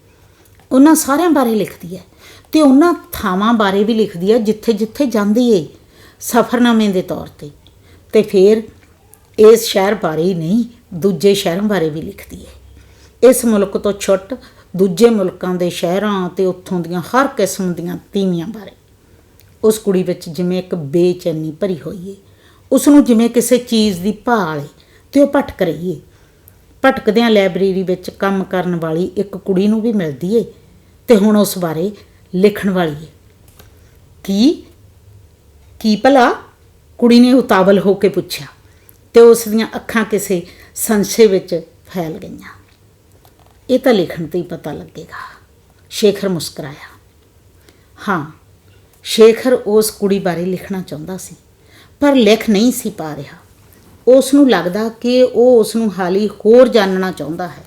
ਉਹਨਾਂ ਸਾਰਿਆਂ ਬਾਰੇ ਲਿਖਦੀ ਹੈ ਤੇ ਉਹਨਾਂ ਥਾਵਾਂ ਬਾਰੇ ਵੀ ਲਿਖਦੀ ਹੈ ਜਿੱਥੇ ਜਿੱਥੇ ਜਾਂਦੀ ਏ ਸਫ਼ਰਨਾਮੇ ਦੇ ਤੌਰ ਤੇ। ਤੇ ਫਿਰ ਇਸ ਸ਼ਹਿਰ ਬਾਰੇ ਹੀ ਨਹੀਂ, ਦੂਜੇ ਸ਼ਹਿਰਾਂ ਬਾਰੇ ਵੀ ਲਿਖਦੀ ਹੈ ਇਸ ਮੁਲਕ ਤੋਂ ਛੁੱਟ ਦੂਜੇ ਮੁਲਕਾਂ ਦੇ ਸ਼ਹਿਰਾਂ ਤੇ ਉੱਥੋਂ ਦੀਆਂ ਹਰ ਕਿਸਮ ਦੀਆਂ ਤੀਵੀਆਂ ਬਾਰੇ। ਉਸ ਕੁੜੀ ਵਿੱਚ ਜਿਵੇਂ ਇੱਕ ਬੇਚੈਨੀ ਭਰੀ ਹੋਈ ਏ। ਉਸ ਨੂੰ ਜਿਵੇਂ ਕਿਸੇ ਚੀਜ਼ ਦੀ ਭਾਲ ਏ ਤੇ ਉਹ ਭਟਕ ਰਹੀ ਏ। ਭਟਕਦਿਆਂ ਲਾਇਬ੍ਰੇਰੀ ਵਿੱਚ ਕੰਮ ਕਰਨ ਵਾਲੀ ਇੱਕ ਕੁੜੀ ਨੂੰ ਵੀ ਮਿਲਦੀ ਏ ਤੇ ਹੁਣ ਉਸ ਬਾਰੇ ਲਿਖਣ ਵਾਲੀ। ਹੈ ਕੀ? ਕੀ ਭਲਾ? ਕੁੜੀ ਨੇ ਉਤਾਵਲ ਹੋ ਕੇ ਪੁੱਛਿਆ ਤੇ ਉਸ ਦੀਆਂ ਅੱਖਾਂ ਕਿਸੇ ਸੰਸ਼ੇ ਵਿੱਚ ਫੈਲ ਗਈਆਂ। ਇਹ ਤਾਂ ਲਿਖਣ ਤੇ ਹੀ ਪਤਾ ਲੱਗੇਗਾ। ਸ਼ੇਖਰ ਮੁਸਕਰਾਇਆ। ਹਾਂ, ਸ਼ੇਖਰ ਉਸ ਕੁੜੀ ਬਾਰੇ ਲਿਖਣਾ ਚਾਹੁੰਦਾ ਸੀ, ਪਰ ਲਿਖ ਨਹੀਂ ਸੀ ਪਾ ਰਿਹਾ। ਉਸ ਨੂੰ ਲੱਗਦਾ ਕਿ ਉਹ ਉਸ ਨੂੰ ਹਾਲੀ ਹੋਰ ਜਾਣਨਾ ਚਾਹੁੰਦਾ ਹੈ।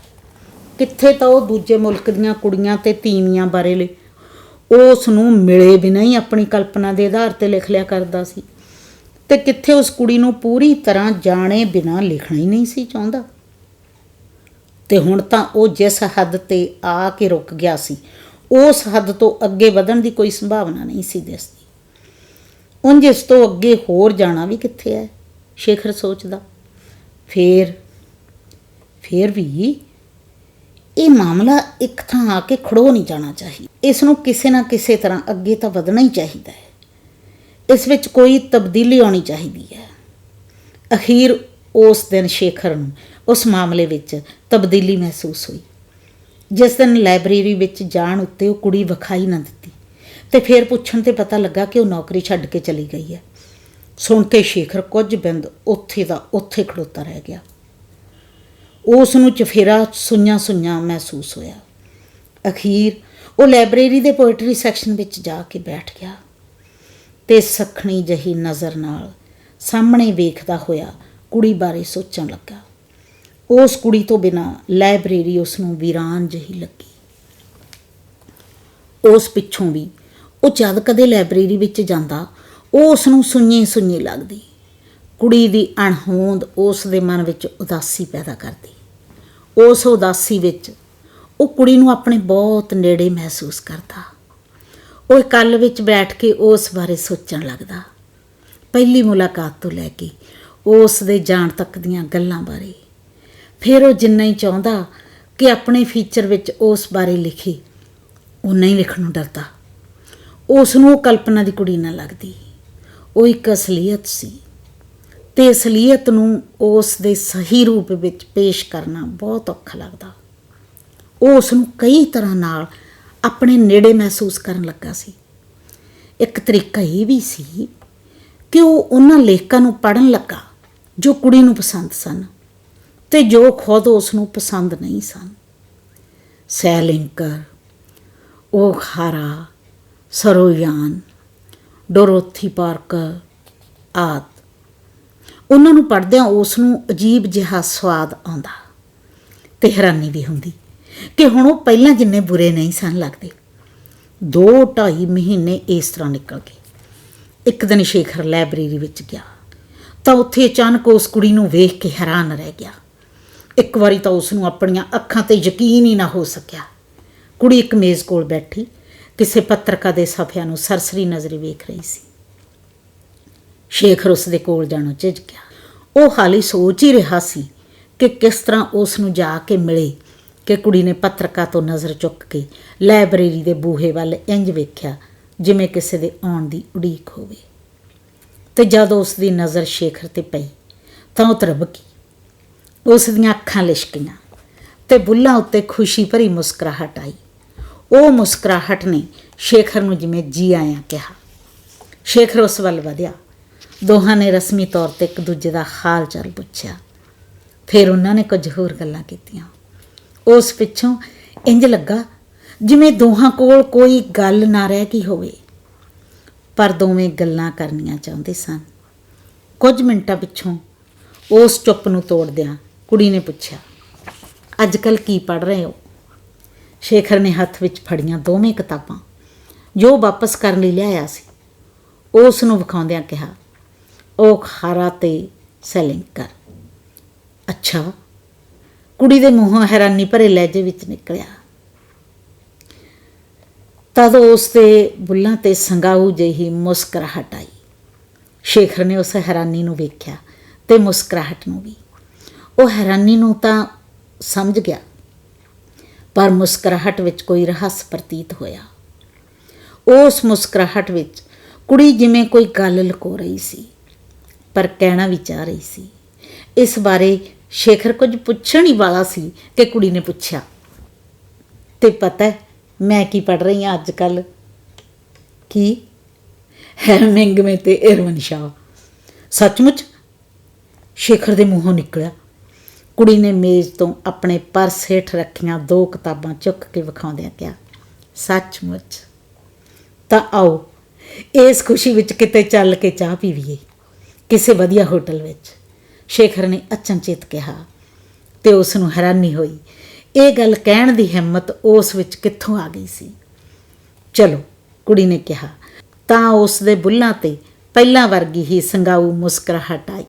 ਕਿੱਥੇ ਤਾਂ ਉਹ ਦੂਜੇ ਮੁਲਕ ਦੀਆਂ ਕੁੜੀਆਂ ਤੇ ਤੀਵੀਆਂ ਬਾਰੇ ਲਿ ਉਸ ਨੂੰ ਮਿਲੇ ਬਿਨਾਂ ਹੀ ਆਪਣੀ ਕਲਪਨਾ ਦੇ ਆਧਾਰ ਤੇ ਲਿਖ ਲਿਆ ਕਰਦਾ ਸੀ। ਤੇ ਕਿੱਥੇ ਉਸ ਕੁੜੀ ਨੂੰ ਪੂਰੀ ਤਰ੍ਹਾਂ ਜਾਣੇ ਬਿਨਾਂ ਲਿਖਣਾ ਹੀ ਨਹੀਂ ਸੀ ਚਾਹੁੰਦਾ। ਤੇ ਹੁਣ ਤਾਂ ਉਹ ਜਿਸ ਹੱਦ ਤੇ ਆ ਕੇ ਰੁਕ ਗਿਆ ਸੀ, ਉਸ ਹੱਦ ਤੋਂ ਅੱਗੇ ਵਧਣ ਦੀ ਕੋਈ ਸੰਭਾਵਨਾ ਨਹੀਂ ਸੀ ਦਿਸਦੀ ਉਂਝ ਇਸ ਤੋਂ ਅੱਗੇ ਹੋਰ ਜਾਣਾ ਵੀ ਕਿੱਥੇ ਹੈ, ਸ਼ੇਖਰ ਸੋਚਦਾ। ਫੇਰ ਫੇਰ ਵੀ ਇਹ ਮਾਮਲਾ ਇੱਕ ਥਾਂ ਆ ਕੇ ਖੜੋ ਨਹੀਂ ਜਾਣਾ ਚਾਹੀਦਾ। ਇਸ ਨੂੰ ਕਿਸੇ ਨਾ ਕਿਸੇ ਤਰ੍ਹਾਂ ਅੱਗੇ ਤਾਂ ਵਧਣਾ ਹੀ ਚਾਹੀਦਾ ਹੈ। ਇਸ ਵਿੱਚ ਕੋਈ ਤਬਦੀਲੀ ਆਉਣੀ ਚਾਹੀਦੀ ਹੈ। ਅਖੀਰ ਉਸ ਦਿਨ ਸ਼ੇਖਰ ਨੂੰ ਉਸ ਮਾਮਲੇ ਵਿੱਚ ਤਬਦੀਲੀ ਮਹਿਸੂਸ ਹੋਈ। ਜਿਸ ਦਿਨ ਲਾਇਬ੍ਰੇਰੀ ਵਿੱਚ ਜਾਣ ਉੱਤੇ ਉਹ ਕੁੜੀ ਵਿਖਾਈ ਨਾ ਦਿੱਤੀ ਤੇ ਫਿਰ ਪੁੱਛਣ ਤੇ ਪਤਾ ਲੱਗਾ ਕਿ ਉਹ ਨੌਕਰੀ ਛੱਡ ਕੇ ਚਲੀ ਗਈ ਹੈ। ਸੁਣ ਕੇ ਸ਼ੇਖਰ ਕੁਝ ਬਿੰਦ ਉੱਥੇ ਦਾ ਉੱਥੇ ਖੜੋਤਾ ਰਹਿ ਗਿਆ। ਉਸ ਨੂੰ ਚਫੇਰਾ ਸੁਈਆਂ ਸੁਈਆਂ ਮਹਿਸੂਸ ਹੋਇਆ। ਅਖੀਰ ਉਹ ਲਾਇਬ੍ਰੇਰੀ ਦੇ ਪੋਇਟਰੀ ਸੈਕਸ਼ਨ ਵਿੱਚ ਜਾ ਕੇ ਬੈਠ ਗਿਆ ਤੇ ਸਖਣੀ ਜਹੀ ਨਜ਼ਰ ਨਾਲ ਸਾਹਮਣੇ ਵੇਖਦਾ ਹੋਇਆ ਕੁੜੀ ਬਾਰੇ ਸੋਚਣ ਲੱਗਾ। ਉਸ ਕੁੜੀ ਤੋਂ ਬਿਨਾ ਲਾਇਬ੍ਰੇਰੀ ਉਸ ਨੂੰ ਵੀਰਾਨ ਜਹੀ ਲੱਗੀ। ਉਸ ਪਿੱਛੋਂ ਵੀ ਉਹ ਜਦ ਕਦੇ ਲਾਇਬ੍ਰੇਰੀ ਵਿੱਚ ਜਾਂਦਾ, ਉਹ ਉਸ ਨੂੰ ਸੁੰਨੀ ਸੁੰਨੀ ਲੱਗਦੀ। ਕੁੜੀ ਦੀ ਅਣਹੋਂਦ ਉਸ ਦੇ ਮਨ ਵਿੱਚ ਉਦਾਸੀ ਪੈਦਾ ਕਰਦੀ। ਉਸ ਉਦਾਸੀ ਵਿੱਚ ਉਹ ਕੁੜੀ ਨੂੰ ਆਪਣੇ ਬਹੁਤ ਨੇੜੇ ਮਹਿਸੂਸ ਕਰਦਾ। ਉਹ ਇਕੱਲ ਵਿੱਚ ਬੈਠ ਕੇ ਉਸ ਬਾਰੇ ਸੋਚਣ ਲੱਗਦਾ। ਪਹਿਲੀ ਮੁਲਾਕਾਤ ਤੋਂ ਲੈ ਕੇ ਉਸ ਦੇ ਜਾਣ ਤੱਕ ਦੀਆਂ ਗੱਲਾਂ ਬਾਰੇ। ਫਿਰ ਉਹ ਜਿੰਨਾ ਹੀ ਚਾਹੁੰਦਾ ਕਿ ਆਪਣੇ ਫੀਚਰ ਵਿੱਚ ਉਸ ਬਾਰੇ ਲਿਖੇ ਉਨਾ ਹੀ ਲਿਖਣ ਨੂੰ ਡਰਦਾ। ਉਸ ਨੂੰ ਉਹ ਕਲਪਨਾ ਦੀ ਕੁੜੀ ਨਾ ਲੱਗਦੀ। ਉਹ ਇੱਕ ਅਸਲੀਅਤ ਸੀ। ਤੇ ਅਸਲੀਅਤ ਨੂੰ ਉਸ ਦੇ ਸਹੀ ਰੂਪ ਵਿੱਚ ਪੇਸ਼ ਕਰਨਾ ਬਹੁਤ ਔਖਾ ਲੱਗਦਾ। ਉਹ ਉਸ ਨੂੰ ਕਈ ਤਰ੍ਹਾਂ ਨਾਲ ਆਪਣੇ ਨੇੜੇ ਮਹਿਸੂਸ ਕਰਨ ਲੱਗਾ ਸੀ। ਇੱਕ ਤਰੀਕਾ ਇਹ ਵੀ ਸੀ ਕਿ ਉਹ ਉਹਨਾਂ ਲੇਖਕਾਂ ਨੂੰ ਪੜਨ ਲੱਗਾ ਜੋ ਕੁੜੀ ਨੂੰ ਪਸੰਦ ਸਨ ਤੇ ਜੋ ਖੁਦ ਉਸ ਨੂੰ ਪਸੰਦ ਨਹੀਂ ਸਨ। ਸੈਲਿੰਕਰ ਉਹ ਖਾਰਾ ਸਰੋਯਾਨ ਡੋਰੋਥੀ ਪਾਰਕਰ ਆਦਿ। ਉਹਨਾਂ ਨੂੰ ਪੜ੍ਹਦਿਆਂ ਉਸ ਨੂੰ ਅਜੀਬ ਜਿਹਾ ਸਵਾਦ ਆਉਂਦਾ। ਤੇ ਹੈਰਾਨੀ ਵੀ ਹੁੰਦੀ ਕਿ ਹੁਣ ਉਹ ਪਹਿਲਾਂ ਜਿੰਨੇ ਬੁਰੇ ਨਹੀਂ ਸਨ ਲੱਗਦੇ। ਦੋ ਢਾਈ ਮਹੀਨੇ ਇਸ ਤਰ੍ਹਾਂ ਨਿਕਲ ਗਏ। ਇੱਕ ਦਿਨ ਸ਼ੇਖਰ ਲਾਇਬ੍ਰੇਰੀ ਵਿੱਚ ਗਿਆ ਤਾਂ ਉੱਥੇ ਅਚਾਨਕ ਉਸ ਕੁੜੀ ਨੂੰ ਵੇਖ ਕੇ ਹੈਰਾਨ ਰਹਿ ਗਿਆ। ਇੱਕ ਵਾਰੀ ਤਾਂ ਉਸ ਨੂੰ ਆਪਣੀਆਂ ਅੱਖਾਂ ਤੇ ਯਕੀਨ ਹੀ ਨਾ ਹੋ ਸਕਿਆ। ਕੁੜੀ ਇੱਕ ਮੇਜ਼ ਕੋਲ ਬੈਠੀ, ਕਿਸੇ ਪੱਤਰਕਾ ਦੇ ਸਫ਼ਿਆਂ ਨੂੰ ਸਰਸਰੀ ਨਜ਼ਰੀ ਵੇਖ ਰਹੀ ਸੀ। ਸ਼ੇਖਰ ਉਸ ਦੇ ਕੋਲ ਜਾਣੋਂ ਝਿਜਕਿਆ ਉਹ ਹਾਲੀ ਸੋਚ ਹੀ ਰਿਹਾ ਸੀ ਕਿ ਕਿਸ ਤਰ੍ਹਾਂ ਉਸ ਨੂੰ ਜਾ ਕੇ ਮਿਲੇ ਕਿ ਕੁੜੀ ਨੇ ਪੱਤਰਕਾ ਤੋਂ ਨਜ਼ਰ ਚੁੱਕ ਕੇ ਲਾਇਬ੍ਰੇਰੀ ਦੇ ਬੂਹੇ ਵੱਲ ਇੰਜ ਵੇਖਿਆ ਜਿਵੇਂ ਕਿਸੇ ਦੇ ਆਉਣ ਦੀ ਉਡੀਕ ਹੋਵੇ। ਤੇ ਜਦ ਉਸ ਦੀ ਨਜ਼ਰ ਸ਼ੇਖਰ ਤੇ ਪਈ ਤਾਂ ਉਹ ਤਰਬਕੀ ਉਸ ਦੀਆਂ ਅੱਖਾਂ ਲਿਸ਼ਕੀਆਂ ਤੇ ਬੁੱਲਾਂ ਉੱਤੇ ਖੁਸ਼ੀ ਭਰੀ ਮੁਸਕਰਾਹਟ ਆਈ। ਉਹ ਮੁਸਕਰਾਹਟ ਨੇ ਸ਼ੇਖਰ ਨੂੰ ਜਿਵੇਂ ਜੀ ਆਇਆ ਕਿਹਾ। ਸ਼ੇਖਰ ਉਸ ਵੱਲ ਵਧਿਆ। ਦੋਹਾਂ ਨੇ ਰਸਮੀ ਤੌਰ ਤੇ ਇੱਕ ਦੂਜੇ ਦਾ ਹਾਲ ਚਾਲ ਪੁੱਛਿਆ। ਫਿਰ ਉਹਨਾਂ ਨੇ ਕੁਝ ਹੋਰ ਗੱਲਾਂ ਕੀਤੀਆਂ। ਉਸ ਪਿੱਛੋਂ ਇੰਜ ਲੱਗਾ ਜਿਵੇਂ ਦੋਹਾਂ ਕੋਲ ਕੋਈ ਗੱਲ ਨਾ ਰਹਿ ਗਈ ਹੋਵੇ। ਪਰ ਦੋਵੇਂ ਗੱਲਾਂ ਕਰਨੀਆਂ ਚਾਹੁੰਦੇ ਸਨ। ਕੁਝ ਮਿੰਟਾਂ ਪਿੱਛੋਂ ਉਸ ਚੁੱਪ ਨੂੰ ਤੋੜਦਿਆਂ ਕੁੜੀ ਨੇ ਪੁੱਛਿਆ ਅੱਜ ਕੱਲ ਕੀ ਪੜ ਰਹੇ ਹੋ? ਸ਼ੇਖਰ ਨੇ ਹੱਥ ਵਿੱਚ ਫੜੀਆਂ ਦੋਵੇਂ ਕਿਤਾਬਾਂ, ਜੋ ਵਾਪਸ ਕਰਨ ਲਈ ਲਿਆਇਆ ਸੀ। ਉਸ ਨੂੰ ਵਿਖਾਉਂਦਿਆਂ ਕਿਹਾ ਉਹ ਖਾਰਾ ਤੇ ਸੈਲਿੰਗ ਕਰ। ਅੱਛਾ, ਕੁੜੀ ਦੇ ਮੂੰਹੋਂ ਹੈਰਾਨੀ ਭਰੇ ਲਹਿਜੇ ਵਿੱਚ ਨਿਕਲਿਆ। ਤਦ ਉਸ ਦੇ ਬੁੱਲਾਂ ਤੇ ਸੰਗਾਊ ਜਿਹੀ ਮੁਸਕਰਾਹਟ ਆਈ। ਸ਼ੇਖਰ ਨੇ ਉਸ ਹੈਰਾਨੀ ਨੂੰ ਵੇਖਿਆ ਤੇ ਮੁਸਕਰਾਹਟ ਨੂੰ ਵੀ। ਉਹ ਹੈਰਾਨੀ ਨੂੰ ਤਾਂ ਸਮਝ ਗਿਆ, ਪਰ ਮੁਸਕਰਾਹਟ ਵਿੱਚ ਕੋਈ ਰਹੱਸ ਪ੍ਰਤੀਤ ਹੋਇਆ। ਉਸ ਮੁਸਕਰਾਹਟ ਵਿੱਚ ਕੁੜੀ ਜਿਵੇਂ ਕੋਈ ਗੱਲ ਲੁਕੋ ਰਹੀ ਸੀ। ਪਰ ਕਹਿਣਾ ਵੀ ਚਾਹ ਰਹੀ ਸੀ। ਇਸ ਬਾਰੇ ਸ਼ੇਖਰ ਕੁਝ ਪੁੱਛਣ ਹੀ ਵਾਲਾ ਸੀ ਕਿ ਕੁੜੀ ਨੇ ਪੁੱਛਿਆ। ਤੇ ਪਤਾ ਹੈ ਮੈਂ ਕੀ ਪੜ ਰਹੀ ਹਾਂ ਅੱਜ ਕੱਲ ਕੀ ਹੈਮਿੰਗਵੇ ਤੇ ਇਰਵਨ ਸ਼ਾਹ। ਸੱਚਮੁੱਚ? ਸ਼ੇਖਰ ਦੇ ਮੂੰਹੋਂ ਨਿਕਲਿਆ। ਕੁੜੀ ਨੇ ਮੇਜ਼ ਤੋਂ ਆਪਣੇ ਪਰਸ ਹੇਠ ਰੱਖੀਆਂ ਦੋ ਕਿਤਾਬਾਂ ਚੁੱਕ ਕੇ ਵਿਖਾਉਂਦਿਆਂ ਕਿਹਾ, ਸੱਚਮੁੱਚ? ਤਾਂ ਆਓ, ਇਸ ਖੁਸ਼ੀ ਵਿੱਚ ਕਿਤੇ ਚੱਲ ਕੇ ਚਾਹ ਪੀਵੀਏ। ਕਿਸੇ ਵਧੀਆ ਹੋਟਲ ਵਿੱਚ। ਸ਼ੇਖਰ ਨੇ ਅਚਨਚੇਤ ਕਿਹਾ, ਤੇ ਉਸ ਨੂੰ ਹੈਰਾਨੀ ਹੋਈ। ਇਹ ਗੱਲ ਕਹਿਣ ਦੀ ਹਿੰਮਤ ਉਸ ਵਿੱਚ ਕਿੱਥੋਂ ਆ ਗਈ ਸੀ? ਚਲੋ, ਕੁੜੀ ਨੇ ਕਿਹਾ, ਤਾਂ ਉਸ ਦੇ ਬੁੱਲਾਂ ਤੇ ਪਹਿਲਾਂ ਵਰਗੀ ਹੀ ਸੰਗਾਊ ਮੁਸਕਰਾਹਟ ਆਈ।